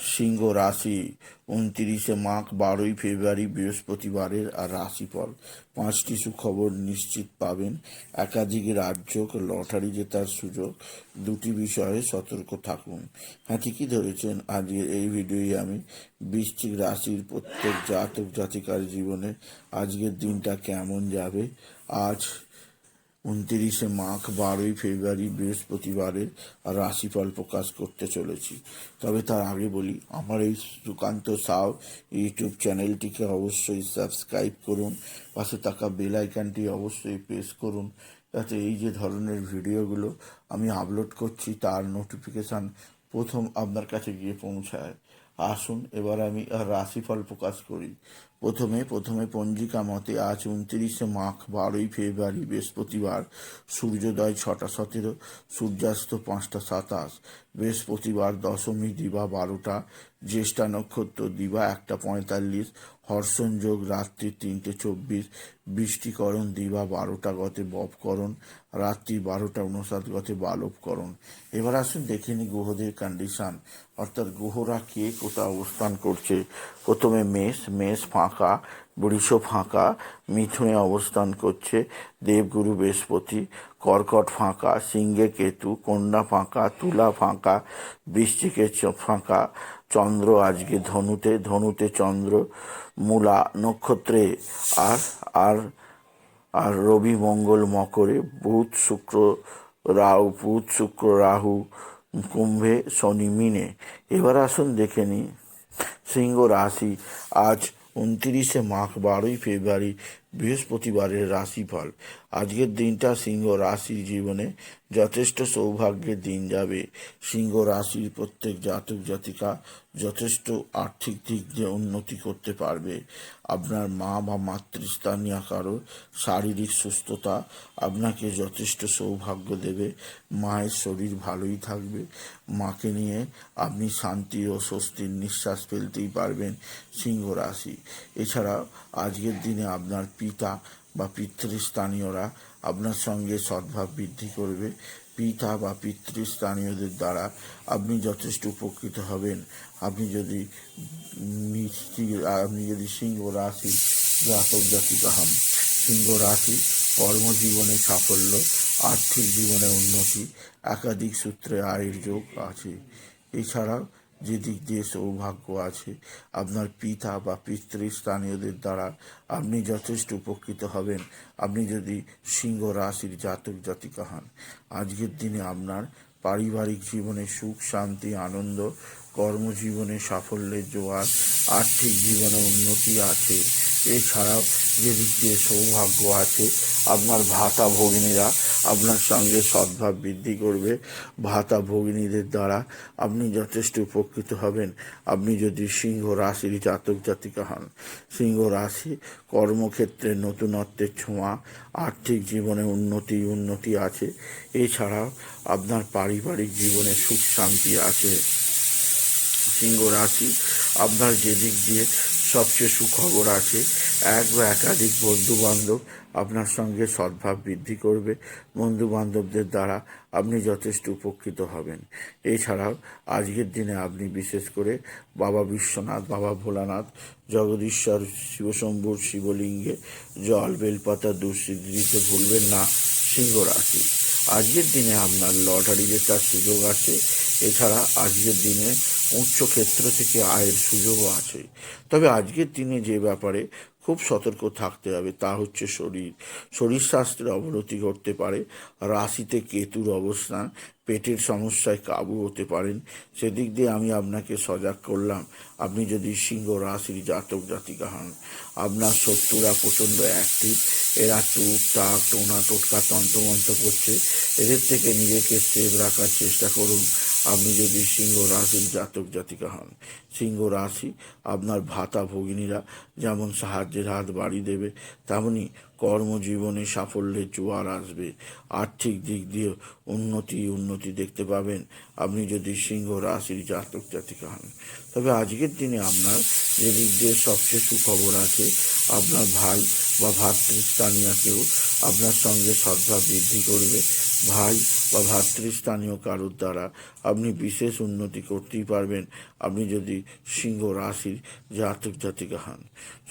সিংহ রাশি, উনত্রিশে মাঘ, বারোই ফেব্রুয়ারি বৃহস্পতিবারের আর রাশিফল। পাঁচটি সুখবর নিশ্চিত পাবেন। একাধিক রাজ্য লটারি জেতার সুযোগ, দুটি বিষয়ে সতর্ক থাকুন। হ্যাঁ ঠিকই ধরেছেন। আজকের এই ভিডিওয়ে আমি। বৃশ্চিক রাশির প্রত্যেক জাতক জাতিকার জীবনে আজকের দিনটা কেমন যাবে? আজ উনত্রিশে মাঘ, বারোই ফেব্রুয়ারি বৃহস্পতিবারের রাশিফল প্রকাশ করতে চলেছি। তবে তার আগে বলি, আমার এই সুকান্ত সাউ ইউটিউব চ্যানেলটিকে অবশ্যই সাবস্ক্রাইব করুন, পাশে থাকা বেল অবশ্যই প্রেস করুন, যাতে এই যে ধরনের ভিডিওগুলো আমি আপলোড করছি, তার নোটিফিকেশান প্রথম আপনার কাছে গিয়ে পৌঁছায়। আসুন, এবার আমি রাশিফল প্রকাশ করি। প্রথমে প্রথমে পঞ্জিকা মতে আজ উনত্রিশে মাঘ, বারোই ফেব্রুয়ারি বৃহস্পতিবার, সূর্যোদয় ছটা সতেরো, সূর্যাস্ত পাঁচটা সাতাশ, বৃহস্পতিবার দশমী দিবা বারোটা, জ্যেষ্ঠা নক্ষত্র দিবা একটা পঁয়তাল্লিশ, হর্ষণ যোগ রাত্রি তিনটে চব্বিশ, বৃষ্টিকরণ দিবা বারোটা গতে বপকরণ, রাত্রি বারোটা উনষাট গতে বালবকরণ। এবার আসুন দেখে নি গ্রহদের কন্ডিশন অর্থাৎ গ্রহরা কে কোথায় অবস্থান করছে? প্রথমে মেষ মেষ ফাঁকা বৃষ ফাঁকা, মিথুনে অবস্থান করছে, দেবগুরু বৃহস্পতি, কর্কট ফাঁকা, সিংহে কেতু, কন্যা ফাঁকা, তুলা ফাঁকা বৃষ্টিকে ফাঁকা, চন্দ্র আজকে ধনুতে ধনুতে চন্দ্র, মূলা নক্ষত্রে, আর আর আর রবি মঙ্গল মকরে, বুধ শুক্র রাহু, বুধ শুক্র রাহু, কুম্ভে শনি মিনে। এবার আসুন দেখে নিই। সিংহ রাশি, আজ উনত্রিশে মাঘ বারোই ফেব্রুয়ারি বৃহস্পতিবারের রাশিফল। আজকের দিনটা সিংহ রাশির জীবনে যথেষ্ট সৌভাগ্যের দিন যাবে। সিংহ রাশির প্রত্যেক জাতক জাতিকা যথেষ্ট আর্থিক দিক দিয়ে উন্নতি করতে পারবে। আপনার মা বা মাতৃস্থানীয় কারও শারীরিক সুস্থতা আপনাকে যথেষ্ট সৌভাগ্য দেবে। মায়ের শরীর ভালোই থাকবে। মাকে নিয়ে আপনি শান্তি ও স্বস্তির নিঃশ্বাস ফেলতেই পারবেন সিংহ রাশি। এছাড়া আজকের দিনে আপনার পিতা বা পিতৃস্থানীয়রা আপনার সঙ্গে সদ্ভাব বৃদ্ধি করবে। পিতা বা পিতৃস্থানীয়দের দ্বারা আপনি যথেষ্ট উপকৃত হবেন। আপনি যদি আপনি যদি সিংহ রাশি জাতক জাতিকা হন, সিংহ রাশি কর্মজীবনে সাফল্য, আর্থিক জীবনে উন্নতি, একাধিক সূত্রে আয়ের যোগ আছে। এছাড়াও যে দিক দিয়ে সৌভাগ্য আছে, আপনার পিতা বা পিতৃস্থানীয়দের দ্বারা আপনি যথেষ্ট উপকৃত হবেন। আপনি যদি সিংহ রাশির জাতক জাতিকা হন, আজকের দিনে আপনার পারিবারিক জীবনে সুখ, শান্তি, আনন্দ কর্মজীবনে সাফল্যের জোয়ার, আর্থিক জীবনে উন্নতি আছে। এছাড়াও যে দিক দিয়ে সৌভাগ্য আছে, আপনার ভাতা ভগিনীরা আপনার সঙ্গে সদ্ভাব বৃদ্ধি করবে। ভাতা ভগিনীদের দ্বারা আপনি যথেষ্ট উপকৃত হবেন। আপনি যদি সিংহ রাশির জাতক জাতিকা হন, সিংহ রাশি কর্মক্ষেত্রে নতুনত্বের ছোঁয়া, আর্থিক জীবনে উন্নতি উন্নতি আছে। এছাড়াও আপনার পারিবারিক জীবনে সুখ শান্তি আছে। সিংহ রাশি, আপনার যে দিক দিয়ে সবচেয়ে সুখবর আছে, এক বা একাধিক বন্ধু বান্ধব আপনার সঙ্গে সদ্ভাব বৃদ্ধি করবে বন্ধু বান্ধবদের দ্বারা আপনি যথেষ্ট উপকৃত হবেন। এছাড়াও আজকের দিনে আপনি বিশেষ করে বাবা বিশ্বনাথ, বাবা ভোলানাথ, জগদীশ্বর, শিবশম্ভুর, শিবলিঙ্গে জল, বেলপাতা দুঃসিদ্ধি দিতে ভুলবেন না, সিংহ রাশি। আজকের দিনে আপনার লটারি জেতার সুযোগ আছে। এছাড়া আজকের দিনে উচ্চ ক্ষেত্র থেকে আয়ের সুযোগও আছে। তবে আজকের দিনে যে ব্যাপারে খুব সতর্ক থাকতে হবে তা হচ্ছে শরীর। শরীর স্বাস্থ্যের অবনতি ঘটতে পারে। রাশিতে কেতুর অবস্থান পেটের সমস্যায় কাবু হতে পারেন। সেদিক দিয়ে আমি আপনাকে সজাগ করলাম। আপনি যদি সিংহ রাশির জাতক জাতিকা হন, আপনার শত্রুরা প্রচণ্ড অ্যাক্টিভ এরা টুক টাক, টোনা, টোটকা, তন্ত্রমন্ত্র করছে। এদের থেকে নিজেকে সেভ রাখার চেষ্টা করুন। আপনি যদি সিংহ রাশির জাতক জাতিকা হন, সিংহ রাশি আপনার ভাতা ভগিনীরা যেমন সাহায্যের হাত বাড়িয়ে দেবে, তেমনি কর্মজীবনে সাফল্যের জোয়ার আসবে। আর্থিক দিক দিয়ে উন্নতি উন্নতি দেখতে পাবেন। আপনি যদি সিংহ রাশির জাতক জাতিকা হন। তবে আজকের দিনে আপনার যে দিক দিয়ে সবচেয়ে সুখবর আছে, আপনার ভাই বা ভাতৃস্থানীয় কেউ আপনার সঙ্গে সদ্ভাব বৃদ্ধি করবে। ভাই বা ভাতৃস্থানীয় কারোর দ্বারা আপনি বিশেষ উন্নতি করতেই পারবেন। আপনি যদি সিংহ রাশির জাতক জাতিকা হন।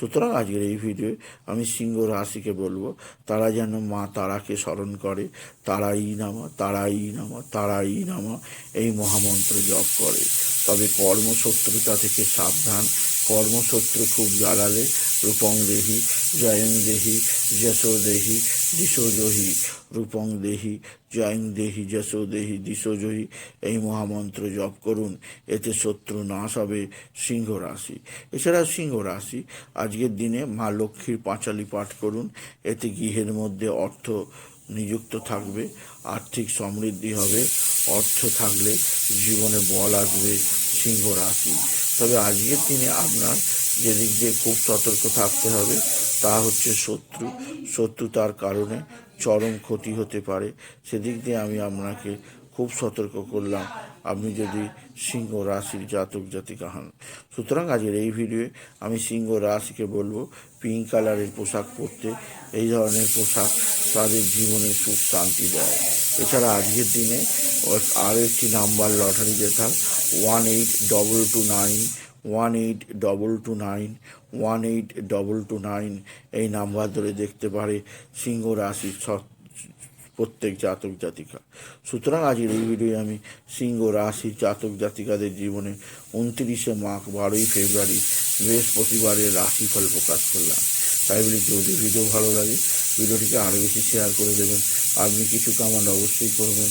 সুতরাং আজকের এই ভিডিওয়ে আমি সিংহ রাশিকে বলব, তারা যেন মা তারাকে স্মরণ করে, তারাই নামা তারাই নামা তারাই নামা, এই মহামন্ত্র জপ করে। তবে কর্মশত্রুতা থেকে সাবধান কর্মশত্রু খুব জ্বালালে, রূপং দেহি, জয়ং দেহি, যশো দেহি, দিশো জহি, রূপং দেহি, জয়ং দেহি, যশো দেহি, দিশো জহি, এই মহামন্ত্র জপ করুন, এতে শত্রু নাশ হবে, সিংহ রাশি। এছাড়া সিংহ রাশি, আজকের দিনে মা লক্ষ্মীর পাঁচালি পাঠ করুন, এতে গৃহের মধ্যে অর্থ নিযুক্ত থাকবে, আর্থিক সমৃদ্ধি হবে, অর্থ থাকলে জীবনে বল আসবে সিংহ রাশি। তবে আজকের দিনে আপনার যে দিক দিয়ে খুব সতর্ক থাকতে হবে, তা হচ্ছে শত্রু। শত্রুতার কারণে চরম ক্ষতি হতে পারে। সেদিক দিয়ে আমি আপনাকে খুব সতর্ক করলাম। আপনি যদি সিংহ রাশির জাতক জাতিকা হন। সুতরাং আজকের এই ভিডিওয়ে আমি সিংহ রাশিকে বলব পিঙ্ক কালারের পোশাক পরতে। এই ধরনের পোশাক তাদের জীবনে সুখ শান্তি দেয়। এছাড়া আজকের দিনে আরও একটি নাম্বার লটারি জেতার one eight double two nine one eight double two nine one eight double two nine এই নাম্বার ধরে দেখতে পারে সিংহ রাশির স- প্রত্যেক জাতক জাতিকা। সুতরাং আজকের এই ভিডিওয়ে আমি সিংহ রাশি জাতক জাতিকাদের জীবনে উনত্রিশে মাঘ, বারোই ফেব্রুয়ারি, বৃহস্পতিবারের রাশিফল প্রকাশ করলাম। তাই বলি, যদি ভিডিও ভালো লাগে, ভিডিওটিকে আরও বেশি শেয়ার করে দেবেন। আপনি কিছু কামান অবশ্যই করবেন।